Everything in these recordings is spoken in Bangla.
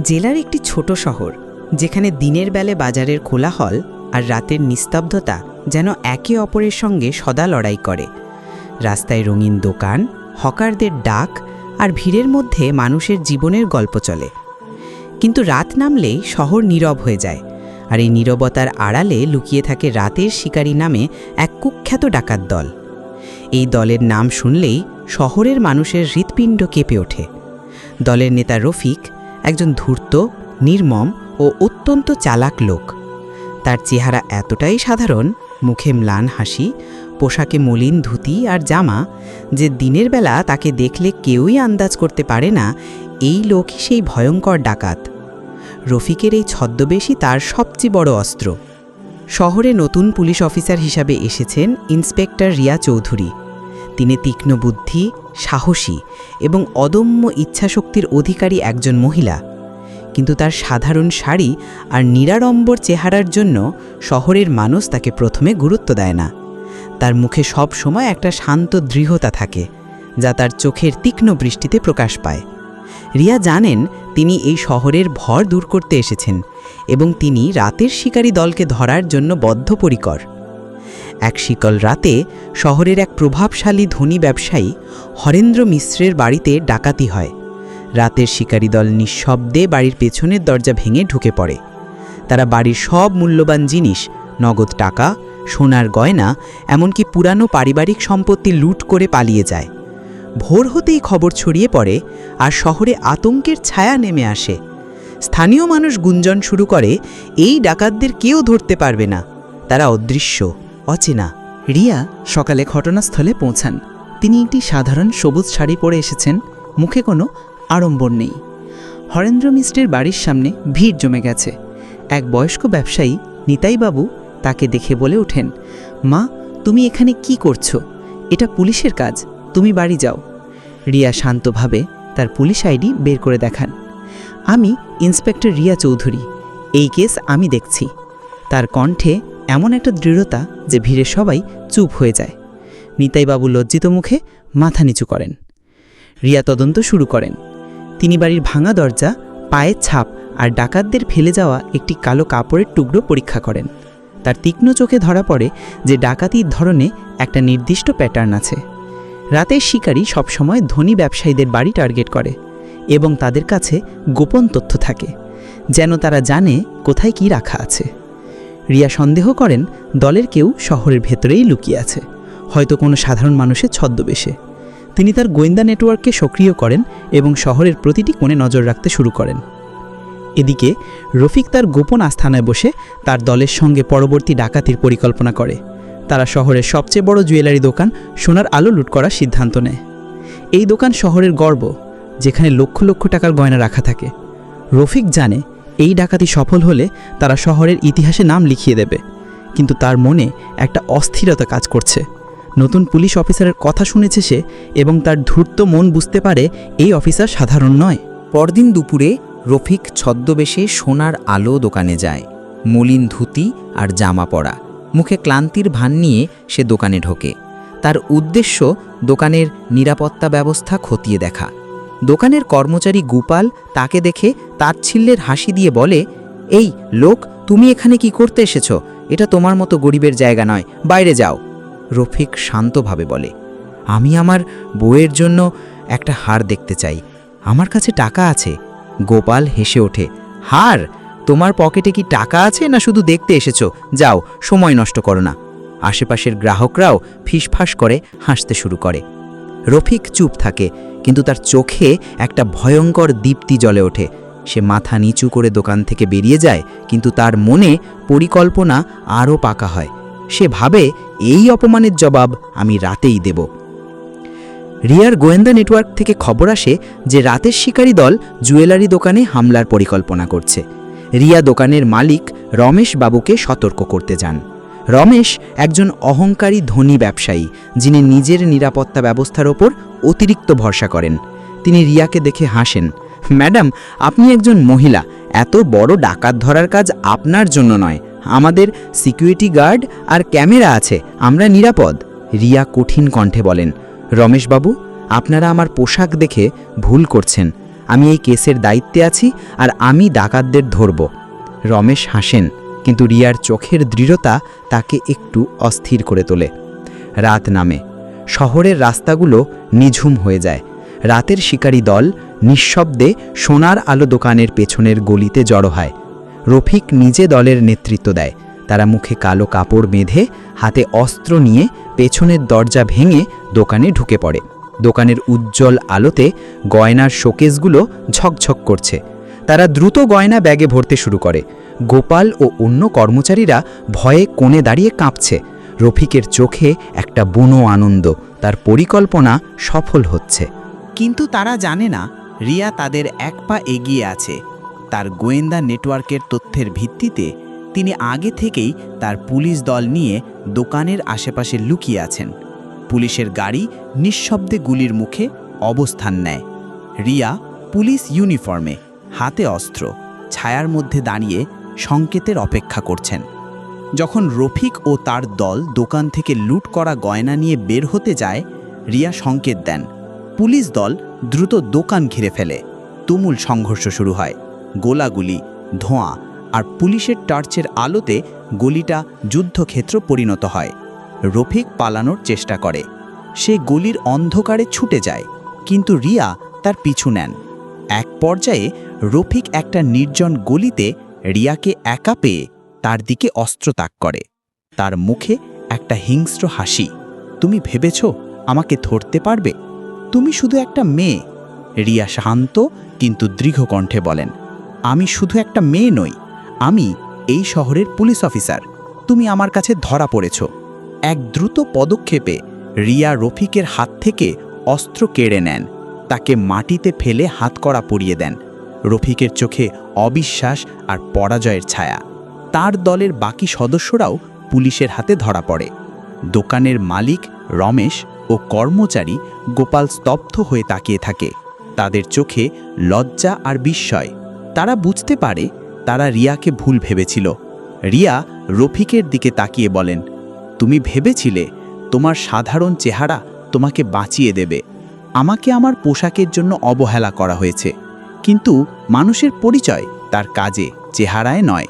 জেলার একটি ছোট শহর, যেখানে দিনের বেলে বাজারের কোলাহল আর রাতের নিস্তব্ধতা যেন একে অপরের সঙ্গে সদা লড়াই করে। রাস্তায় রঙিন দোকান, হকারদের ডাক আর ভিড়ের মধ্যে মানুষের জীবনের গল্প চলে। কিন্তু রাত নামলেই শহর নীরব হয়ে যায় আর এই নীরবতার আড়ালে লুকিয়ে থাকে রাতের শিকারী নামে এক কুখ্যাত ডাকাত দল। এই দলের নাম শুনলেই শহরের মানুষের হৃৎপিণ্ড কেঁপে ওঠে। দলের নেতা রফিক একজন ধূর্ত, নির্মম ও অত্যন্ত চালাক লোক। তার চেহারা এতটাই সাধারণ, মুখে ম্লান হাসি, পোশাকে মলিন ধুতি আর জামা, যে দিনের বেলা তাকে দেখলে কেউই আন্দাজ করতে পারে না, এই লোকই সেই ভয়ঙ্কর ডাকাত। রফিকের এই ছদ্মবেশই তার সবচেয়ে বড় অস্ত্র। শহরে নতুন পুলিশ অফিসার হিসাবে এসেছেন ইন্সপেক্টর রিয়া চৌধুরী। তিনি তীক্ষ্ণ বুদ্ধি, সাহসী এবং অদম্য ইচ্ছাশক্তির অধিকারী একজন মহিলা। কিন্তু তার সাধারণ শাড়ি আর নিরাড়ম্বর চেহারার জন্য শহরের মানুষ তাকে প্রথমে গুরুত্ব দেয় না। তার মুখে সব সময় একটা শান্ত দৃঢ়তা থাকে, যা তার চোখের তীক্ষ্ণ বৃষ্টিতে প্রকাশ পায়। রিয়া জানেন তিনি এই শহরের ভর দূর করতে এসেছেন এবং তিনি রাতের শিকারী দলকে ধরার জন্য বদ্ধপরিকর। এক শিকল রাতে শহরের এক প্রভাবশালী ধনী ব্যবসায়ী হরেন্দ্র মিশ্রের বাড়িতে ডাকাতি হয়। রাতের শিকারী দল নিঃশব্দে বাড়ির পেছনের দরজা ভেঙে ঢুকে পড়ে। তারা বাড়ির সব মূল্যবান জিনিস, নগদ টাকা, সোনার গয়না, এমনকি পুরানো পারিবারিক সম্পত্তি লুট করে পালিয়ে যায়। ভোর হতেই খবর ছড়িয়ে পড়ে আর শহরে আতঙ্কের ছায়া নেমে আসে। স্থানীয় মানুষ গুঞ্জন শুরু করে, এই ডাকাতদের কেউ ধরতে পারবে না। তারা অদৃশ্য। অচেনা। রিয়া সকালে ঘটনাস্থলে পৌঁছান। তিনি একটি সাধারণ সবুজ শাড়ি পরে এসেছেন। মুখে কোনো আড়ম্বর নেই। হরেন্দ্র মিশ্রের বাড়ির সামনে ভিড় জমে গেছে। এক বয়স্ক ব্যবসায়ী নিতাইবাবু তাকে দেখে বলে ওঠেন, মা, তুমি এখানে কি করছ? এটা পুলিশের কাজ। তুমি বাড়ি যাও। রিয়া শান্তভাবে তার পুলিশ আইডি বের করে দেখান। আমি ইন্সপেক্টর রিয়া চৌধুরী। এই কেস আমি দেখছি। তার কণ্ঠে এমন একটা দৃঢ়তা যে ভিড়ে সবাই চুপ হয়ে যায়। নিতাইবাবু লজ্জিত মুখে মাথা নিচু করেন। রিয়া তদন্ত শুরু করেন। তিনি বাড়ির ভাঙা দরজা, পায়ের ছাপ আর ডাকাতদের ফেলে যাওয়া একটি কালো কাপড়ের টুকরো পরীক্ষা করেন। তার তীক্ষ্ণ চোখে ধরা পড়ে যে ডাকাতির ধরনে একটা নির্দিষ্ট প্যাটার্ন আছে। রাতের শিকারী সবসময় ধনী ব্যবসায়ীদের বাড়ি টার্গেট করে এবং তাদের কাছে গোপন তথ্য থাকে, যেন তারা জানে কোথায় কি রাখা আছে। রিয়া সন্দেহ করেন দলের কেউ শহরের ভেতরেই লুকিয়ে আছে। হয়তো কোনো সাধারণ মানুষের ছদ্মবেশে। তিনি তার গোয়েন্দা নেটওয়ার্ককে সক্রিয় করেন এবং শহরের প্রতিটি কোণে নজর রাখতে শুরু করেন। এদিকে রফিক তার গোপন আস্থানায় বসে তার দলের সঙ্গে পরবর্তী ডাকাতির পরিকল্পনা করে। তারা শহরের সবচেয়ে বড় জুয়েলারি দোকান সোনার আলো লুট করার সিদ্ধান্ত নেয়। এই দোকান শহরের গর্ব, যেখানে লক্ষ লক্ষ টাকার গয়না রাখা থাকে। রফিক জানে এই ডাকাতি সফল হলে তারা শহরের ইতিহাসে নাম লিখিয়ে দেবে। কিন্তু তার মনে একটা অস্থিরতা কাজ করছে। নতুন পুলিশ অফিসারের কথা শুনেছে সে এবং তার ধূর্ত মন বুঝতে পারে এই অফিসার সাধারণ নয়। পরদিন দুপুরে রফিক ছদ্মবেশে সোনার আলো দোকানে যায়। মলিন ধুতি আর জামা পরা। মুখে ক্লান্তির ভান নিয়ে সে দোকানে ঢোকে। তার উদ্দেশ্য দোকানের নিরাপত্তা ব্যবস্থা খতিয়ে দেখা। দোকানের কর্মচারী গোপাল তাকে দেখে তাচ্ছিল্যের হাসি দিয়ে বলে, এই লোক, তুমি এখানে কি করতে এসেছ? এটা তোমার মতো গরিবের জায়গা নয়, বাইরে যাও। রফিক শান্তভাবে বলে, আমি আমার বউয়ের জন্য একটা হার দেখতে চাই। আমার কাছে টাকা আছে। গোপাল হেসে ওঠে, হার? তোমার পকেটে কি টাকা আছে না শুধু দেখতে এসেছ? যাও, সময় নষ্ট করো না। আশেপাশের গ্রাহকরাও ফিসফাস করে, হাসতে শুরু করে। রফিক চুপ থাকে, কিন্তু তার চোখে একটা ভয়ঙ্কর দীপ্তি জ্বলে ওঠে। সে মাথা নিচু করে দোকান থেকে বেরিয়ে যায়, কিন্তু তার মনে পরিকল্পনা আরও পাকা হয়। সে ভাবে, এই অপমানের জবাব আমি রাতেই দেব। রিয়ার গোয়েন্দা নেটওয়ার্ক থেকে খবর আসে যে রাতের শিকারী দল জুয়েলারি দোকানে হামলার পরিকল্পনা করছে। রিয়া দোকানের মালিক রমেশ বাবুকে সতর্ক করতে যান। রমেশ একজন অহংকারী ধনী ব্যবসায়ী, যিনি নিজের নিরাপত্তা ব্যবস্থার ওপর অতিরিক্ত ভরসা করেন। তিনি রিয়াকে দেখে হাসেন, ম্যাডাম, আপনি একজন মহিলা, এত বড় ডাকাত ধরার কাজ আপনার জন্য নয়। আমাদের সিকিউরিটি গার্ড আর ক্যামেরা আছে, আমরা নিরাপদ। রিয়া কঠিন কণ্ঠে বলেন, রমেশবাবু, আপনারা আমার পোশাক দেখে ভুল করছেন। আমি এই কেসের দায়িত্বে আছি আর আমি ডাকাতদের ধরব। রমেশ হাসেন কিন্তু রিয়ার চোখের দৃঢ়তা তাকে একটু অস্থির করে তোলে। রাত নামে। শহরের রাস্তাগুলো নিঝুম হয়ে যায়। রাতের শিকারী দল নিঃশব্দে সোনার আলো দোকানের পেছনের গলিতে জড়ো হয়। রফিক নিজে দলের নেতৃত্ব দেয়। তারা মুখে কালো কাপড় বেঁধে হাতে অস্ত্র নিয়ে পেছনের দরজা ভেঙে দোকানে ঢুকে পড়ে। দোকানের উজ্জ্বল আলোতে গয়নার শোকেসগুলো ঝকঝক করছে। তারা দ্রুত গয়না ব্যাগে ভরতে শুরু করে। গোপাল ও অন্য কর্মচারীরা ভয়ে কোণে দাঁড়িয়ে কাঁপছে। রফিকের চোখে একটা বুনো আনন্দ, তার পরিকল্পনা সফল হচ্ছে। কিন্তু তারা জানে না, রিয়া তাদের এক পা এগিয়ে আছে। তার গোয়েন্দা নেটওয়ার্কের তথ্যের ভিত্তিতে তিনি আগে থেকেই তার পুলিশ দল নিয়ে দোকানের আশেপাশে লুকিয়ে আছেন। পুলিশের গাড়ি নিঃশব্দে গুলির মুখে অবস্থান নেয়। রিয়া পুলিশ ইউনিফর্মে, হাতে অস্ত্র, ছায়ার মধ্যে দাঁড়িয়ে সংকেতের অপেক্ষা করছেন। যখন রফিক ও তার দল দোকান থেকে লুট করা গয়না নিয়ে বের হতে যায়, রিয়া সংকেত দেন, পুলিশ দল দ্রুত দোকান ঘিরে ফেলে। তুমুল সংঘর্ষ শুরু হয়। গোলাগুলি, ধোঁয়া আর পুলিশের টর্চের আলোতে গলিটা যুদ্ধক্ষেত্র পরিণত হয়। রফিক পালানোর চেষ্টা করে। সে গলির অন্ধকারে ছুটে যায়, কিন্তু রিয়া তার পিছু নেন। এক পর্যায়ে রফিক একটা নির্জন গলিতে রিয়াকে একা পেয়ে তার দিকে অস্ত্র তাক করে। তার মুখে একটা হিংস্র হাসি। তুমি ভেবেছ আমাকে ধরতে পারবে? তুমি শুধু একটা মেয়ে? রিয়া শান্ত কিন্তু দৃঢ় কণ্ঠে বলেন, আমি শুধু একটা মেয়ে নই, আমি এই শহরের পুলিশ অফিসার। তুমি আমার কাছে ধরা পড়েছ। এক দ্রুত পদক্ষেপে রিয়া রফিকের হাত থেকে অস্ত্র কেড়ে নেন। তাকে মাটিতে ফেলে হাতকড়া পরিয়ে দেন। রফিকের চোখে অবিশ্বাস আর পরাজয়ের ছায়া। তার দলের বাকি সদস্যরাও পুলিশের হাতে ধরা পড়ে। দোকানের মালিক রমেশ ও কর্মচারী গোপাল স্তব্ধ হয়ে তাকিয়ে থাকে। তাদের চোখে লজ্জা আর বিস্ময়। তারা বুঝতে পারে তারা রিয়াকে ভুল ভেবেছিল। রিয়া রফিকের দিকে তাকিয়ে বলেন, তুমি ভেবেছিলে তোমার সাধারণ চেহারা তোমাকে বাঁচিয়ে দেবে। আমাকে আমার পোশাকের জন্য অবহেলা করা হয়েছে। কিন্তু মানুষের পরিচয় তার কাজে, চেহারায় নয়।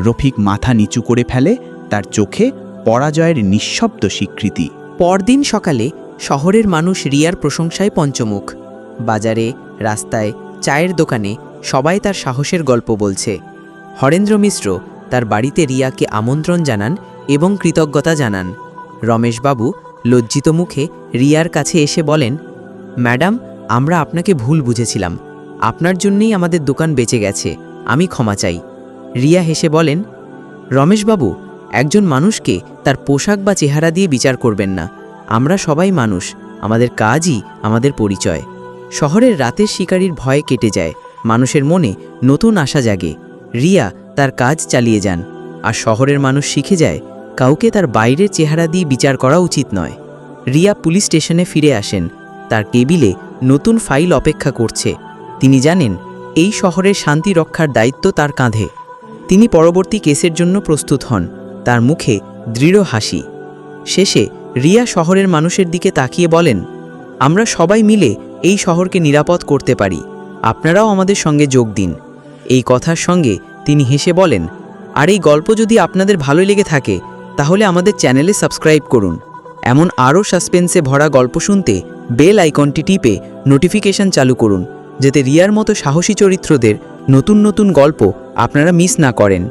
রফিক মাথা নিচু করে ফেলে তার চোখে পরাজয়ের নিঃশব্দ স্বীকৃতি। পরদিন সকালে শহরের মানুষ রিয়ার প্রশংসায় পঞ্চমুখ। বাজারে, রাস্তায়, চায়ের দোকানে সবাই তার সাহসের গল্প বলছে। হরেন্দ্র মিশ্র তার বাড়িতে রিয়াকে আমন্ত্রণ জানান এবং কৃতজ্ঞতা জানান। রমেশবাবু লজ্জিত মুখে রিয়ার কাছে এসে বলেন, ম্যাডাম, আমরা আপনাকে ভুল বুঝেছিলাম। আপনার জন্যই আমাদের দোকান বেঁচে গেছে, আমি ক্ষমা চাই। রিয়া হেসে বলেন, রমেশবাবু, একজন মানুষকে তার পোশাক বা চেহারা দিয়ে বিচার করবেন না। আমরা সবাই মানুষ, আমাদের কাজই আমাদের পরিচয়। শহরের রাতের শিকারীর ভয় কেটে যায়, মানুষের মনে নতুন আশা জাগে। রিয়া, তার কাজ চালিয়ে যান। আর শহরের মানুষ শিখে যায়, কাউকে তার বাইরের চেহারা দিয়ে বিচার করা উচিত নয়। রিয়া পুলিশ স্টেশনে ফিরে আসেন, তার টেবিলে নতুন ফাইল অপেক্ষা করছে। তিনি জানেন, এই শহরের শান্তি রক্ষার দায়িত্ব তার কাঁধে। তিনি পরবর্তী কেসের জন্য প্রস্তুত হন, তার মুখে দৃঢ় হাসি। শেষে রিয়া শহরের মানুষের দিকে তাকিয়ে বলেন, আমরা সবাই মিলে এই শহরকে নিরাপদ করতে পারি। আপনারাও আমাদের সঙ্গে যোগ দিন। এই কথার সঙ্গে তিনি হেসে বলেন, আর এই গল্প যদি আপনাদের ভালো লেগে থাকে, তাহলে আমাদের চ্যানেলে সাবস্ক্রাইব করুন। এমন আরও সাসপেন্সে ভরা গল্প শুনতে বেল আইকনটি টিপে নোটিফিকেশন চালু করুন। যাতে রিয়ার মতো সাহসী চরিত্রদের নতুন নতুন গল্প আপনারা মিস না করেন।